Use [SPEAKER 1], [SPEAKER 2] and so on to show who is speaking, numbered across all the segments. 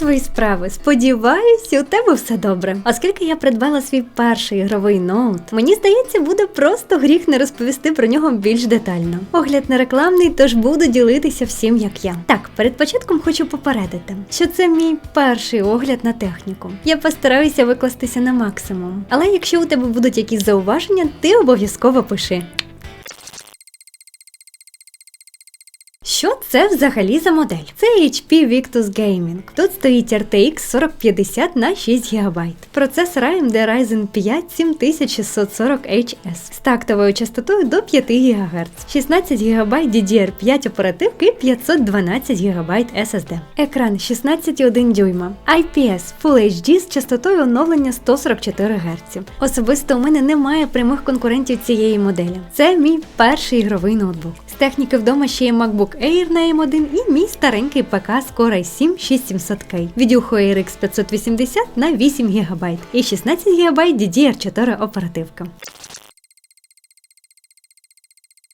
[SPEAKER 1] твої справи? Сподіваюсь, у тебе все добре. Оскільки я придбала свій перший ігровий ноут, мені здається, буде просто гріх не розповісти про нього більш детально. Огляд не рекламний, тож буду ділитися всім, як я. Так, перед початком хочу попередити, що це мій перший огляд на техніку. Я постараюся викластися на максимум. Але якщо у тебе будуть якісь зауваження, ти обов'язково пиши. Що це взагалі за модель? Це HP Victus Gaming. Тут стоїть RTX 4050 на 6 ГБ. Процесор AMD Ryzen 5 7640HS з тактовою частотою до 5 ГГц, 16 ГБ DDR5 оперативки і 512 ГБ SSD. Екран 16,1 дюйма. IPS Full HD з частотою оновлення 144 Гц. Особисто у мене немає прямих конкурентів цієї моделі. Це мій перший ігровий ноутбук. З техніки вдома ще є MacBook Air на M1 і мій старенький ПК Core i7 6700K. Відюху RX 580 на 8 ГБ і 16 ГБ DDR4 оперативка.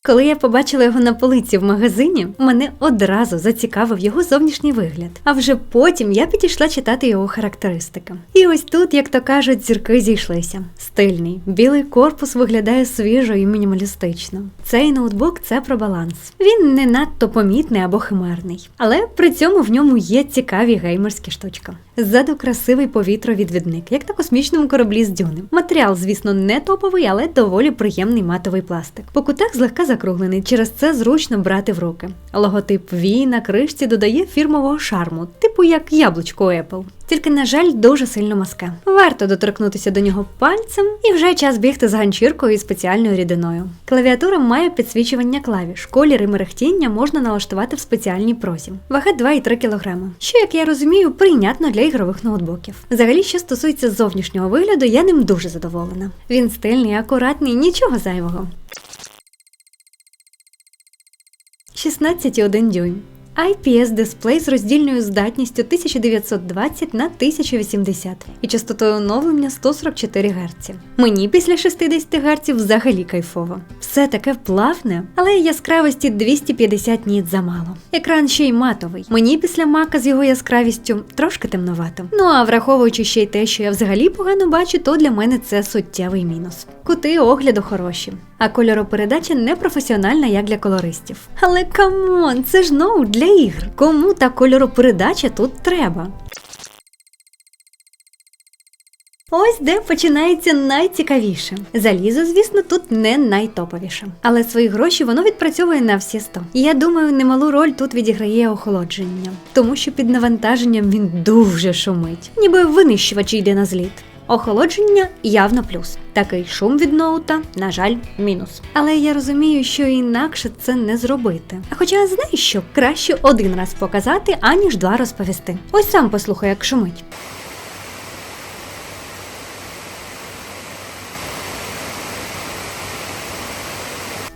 [SPEAKER 1] Коли я побачила його на полиці в магазині, мене одразу зацікавив його зовнішній вигляд. А вже потім я підійшла читати його характеристики. І ось тут, як то кажуть, зірки зійшлися. Стильний, білий корпус виглядає свіжо і мінімалістично. Цей ноутбук це про баланс. Він не надто помітний або химерний, але при цьому в ньому є цікаві геймерські штучки. Ззаду красивий повітровідвідник, як на космічному кораблі з дюни. Матеріал, звісно, не топовий, але доволі приємний матовий пластик. По кутах злегка закруглений, через це зручно брати в руки. Логотип V на кришці додає фірмового шарму, типу як яблучко Apple. Тільки, на жаль, дуже сильно мазке. Варто доторкнутися до нього пальцем, і вже час бігти з ганчіркою і спеціальною рідиною. Клавіатура має підсвічування клавіш, колір і мерехтіння можна налаштувати в спеціальній прозі. Вага 2,3 кг, що, як я розумію, прийнятно для ігрових ноутбуків. Взагалі, що стосується зовнішнього вигляду, я ним дуже задоволена. Він стильний, акуратний, нічого зайвого. 16,1 дюйм. IPS дисплей з роздільною здатністю 1920 на 1080 і частотою оновлення 144 Гц. Мені після 60 Гц взагалі кайфово. Все таке плавне, але яскравості 250 ніт замало. Екран ще й матовий. Мені після мака з його яскравістю трошки темновато. Ну а враховуючи ще й те, що я взагалі погано бачу, то для мене це суттєвий мінус. Кути огляду хороші, а кольоропередача не професіональна, як для колористів. Але камон, це ж ноут для ігр. Кому та кольоропередача тут треба? Ось де починається найцікавіше. Залізо, звісно, тут не найтоповіше. Але свої гроші воно відпрацьовує на всі 100. І я думаю, немалу роль тут відіграє охолодження, тому що під навантаженням він дуже шумить, ніби винищувач йде на зліт. Охолодження явно плюс. Такий шум від ноута, на жаль, мінус. Але я розумію, що інакше це не зробити. А хоча знаєш що, краще один раз показати, аніж два розповісти. Ось сам послухай, як шумить.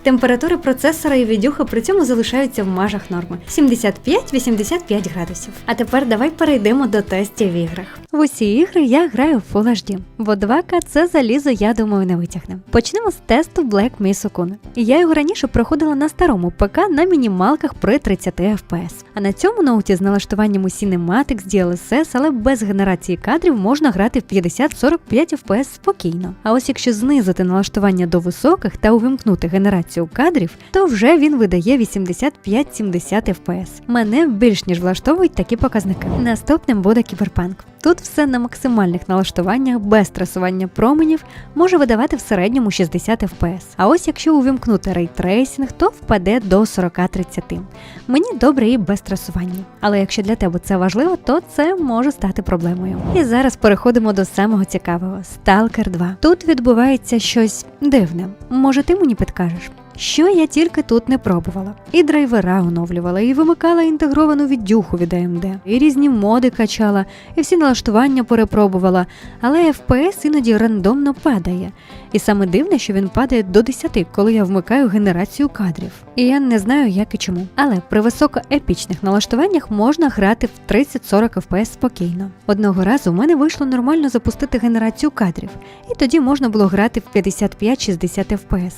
[SPEAKER 1] Температура процесора і відюха при цьому залишаються в межах норми 75-85 градусів. А тепер давай перейдемо до тестів в іграх. В усі ігри я граю в Full HD, бо 2К це залізо, я думаю, не витягне. Почнемо з тесту Black Mesa Kun. Я його раніше проходила на старому ПК на мінімалках при 30 FPS. А на цьому ноуті з налаштуванням у Cinematics, DLSS, але без генерації кадрів можна грати в 50-45 FPS спокійно. А ось якщо знизити налаштування до високих та увімкнути генерацію кадрів, то вже він видає 85-70 FPS. Мене більш ніж влаштовують такі показники. Наступним буде кіберпанк. Тут все на максимальних налаштуваннях без стресування променів може видавати в середньому 60 FPS. А ось якщо увімкнути рейтрейсинг, то впаде до 40-30. Мені добре і без стресування. Але якщо для тебе це важливо, то це може стати проблемою. І зараз переходимо до самого цікавого Stalker 2. Тут відбувається щось дивне. Може, ти мені підкажеш? Що я тільки тут не пробувала. І драйвера оновлювала, і вимикала інтегровану віддюху від AMD, і різні моди качала, і всі налаштування перепробувала, але FPS іноді рандомно падає. І саме дивне, що він падає до 10, коли я вмикаю генерацію кадрів. І я не знаю, як і чому. Але при високоепічних налаштуваннях можна грати в 30-40 FPS спокійно. Одного разу в мене вийшло нормально запустити генерацію кадрів, і тоді можна було грати в 55-60 FPS.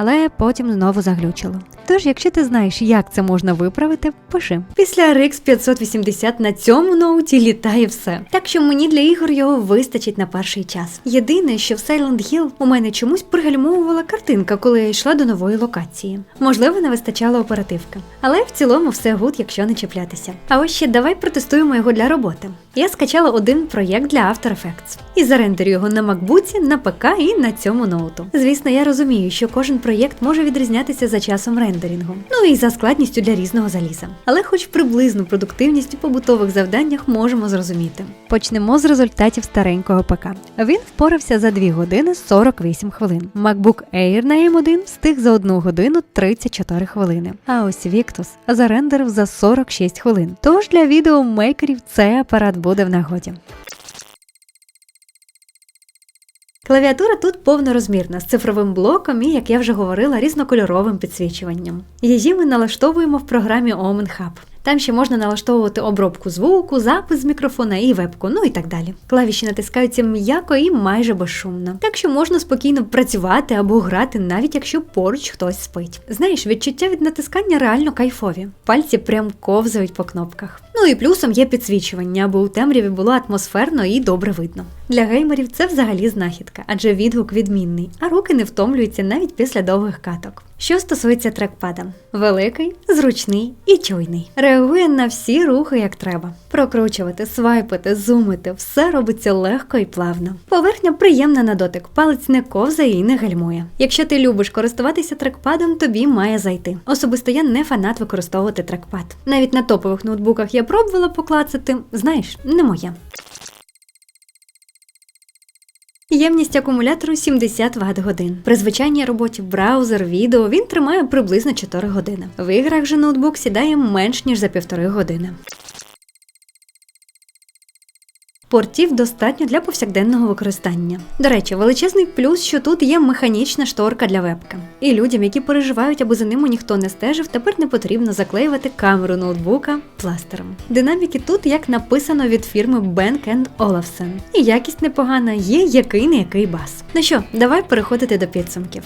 [SPEAKER 1] Але потім потім знову заглючило. Тож, якщо ти знаєш, як це можна виправити, пиши. Після RX 580 на цьому ноуті літає все. Так що мені для ігор його вистачить на перший час. Єдине, що в Silent Hill у мене чомусь пригальмовувала картинка, коли я йшла до нової локації. Можливо, не вистачало оперативки. Але в цілому все гуд, якщо не чіплятися. А ось ще давай протестуємо його для роботи. Я скачала один проєкт для After Effects і зарендерю його на MacBook, на ПК і на цьому ноуту. Звісно, я розумію, що кожен проєкт може відрізнятися за часом рендерінгу, ну і за складністю для різного заліза. Але хоч приблизну продуктивність у побутових завданнях можемо зрозуміти. Почнемо з результатів старенького ПК. Він впорався за 2 години 48 хвилин. MacBook Air на M1 встиг за 1 годину 34 хвилини. А ось Victus зарендерив за 46 хвилин. Тож для відеомейкерів цей апарат буде в нагоді. Клавіатура тут повнорозмірна з цифровим блоком і, як я вже говорила, різнокольоровим підсвічуванням. Її ми налаштовуємо в програмі Omen Hub. Там ще можна налаштовувати обробку звуку, запис з мікрофона і вебку, ну і так далі. Клавіші натискаються м'яко і майже безшумно, так що можна спокійно працювати або грати, навіть якщо поруч хтось спить. Знаєш, відчуття від натискання реально кайфові. Пальці прям ковзають по кнопках. Ну і плюсом є підсвічування, аби у темряві було атмосферно і добре видно. Для геймерів це взагалі знахідка, адже відгук відмінний, а руки не втомлюються навіть після довгих каток. Що стосується трекпада, великий, зручний і чуйний. Реагує на всі рухи як треба. Прокручувати, свайпити, зумити, все робиться легко і плавно. Поверхня приємна на дотик, палець не ковзає і не гальмує. Якщо ти любиш користуватися трекпадом, тобі має зайти. Особисто я не фанат використовувати трекпад. Навіть на топових ноутбуках я пробувала поклацати, знаєш, не моє. Ємність акумулятору 70 Вт годин. При звичайній роботі браузер, відео він тримає приблизно 4 години. В іграх же ноутбук сідає менш ніж за півтори години. Портів достатньо для повсякденного використання. До речі, величезний плюс, що тут є механічна шторка для вебки. І людям, які переживають, аби за ними ніхто не стежив, тепер не потрібно заклеювати камеру ноутбука пластером. Динаміки тут, як написано від фірми Bank Olufsen. І якість непогана, є який не який бас. Ну що, давай переходити до підсумків.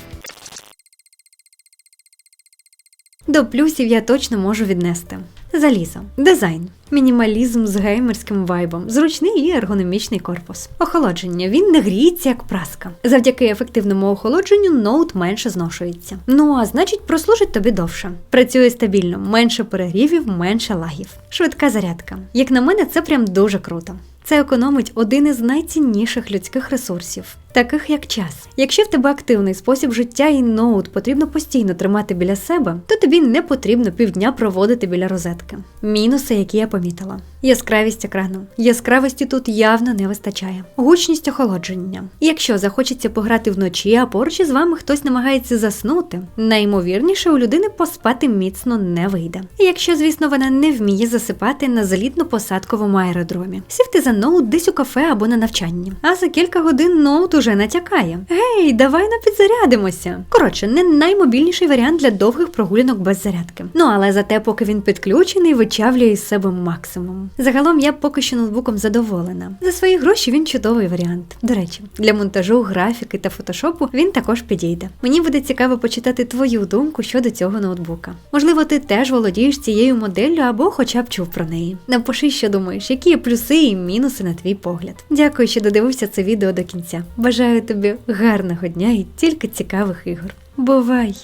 [SPEAKER 1] До плюсів я точно можу віднести. Залізо, дизайн, мінімалізм з геймерським вайбом, зручний і ергономічний корпус. Охолодження він не гріється як праска. Завдяки ефективному охолодженню ноут менше зношується. Ну а значить, прослужить тобі довше. Працює стабільно, менше перегрівів, менше лагів. Швидка зарядка. Як на мене, це прям дуже круто. Це економить один із найцінніших людських ресурсів, таких як час. Якщо в тебе активний спосіб життя і ноут потрібно постійно тримати біля себе, то тобі не потрібно півдня проводити біля розетки. Мінуси, які я помітила: яскравість екрану. Яскравості тут явно не вистачає. Гучність охолодження. Якщо захочеться пограти вночі, а поруч із вами хтось намагається заснути, найімовірніше у людини поспати міцно не вийде. Якщо, звісно, вона не вміє засипати на злітно-посадковому аеродромі. Сівти за ноут десь у кафе або на навчанні. А за кілька годин ноут уже натякає. Гей, давай на підзарядимося. Коротше, не наймобільніший варіант для довгих прогулянок без зарядки. Ну але зате, поки він підключений, вичавлює із себе максимум. Загалом я поки що ноутбуком задоволена. За свої гроші він чудовий варіант. До речі, для монтажу, графіки та фотошопу він також підійде. Мені буде цікаво почитати твою думку щодо цього ноутбука. Можливо, ти теж володієш цією моделлю або хоча б чув про неї. Напиши, що думаєш, які є плюси і мінуси на твій погляд. Дякую, що додивився це відео до кінця. Бажаю тобі гарного дня і тільки цікавих ігор. Бувай!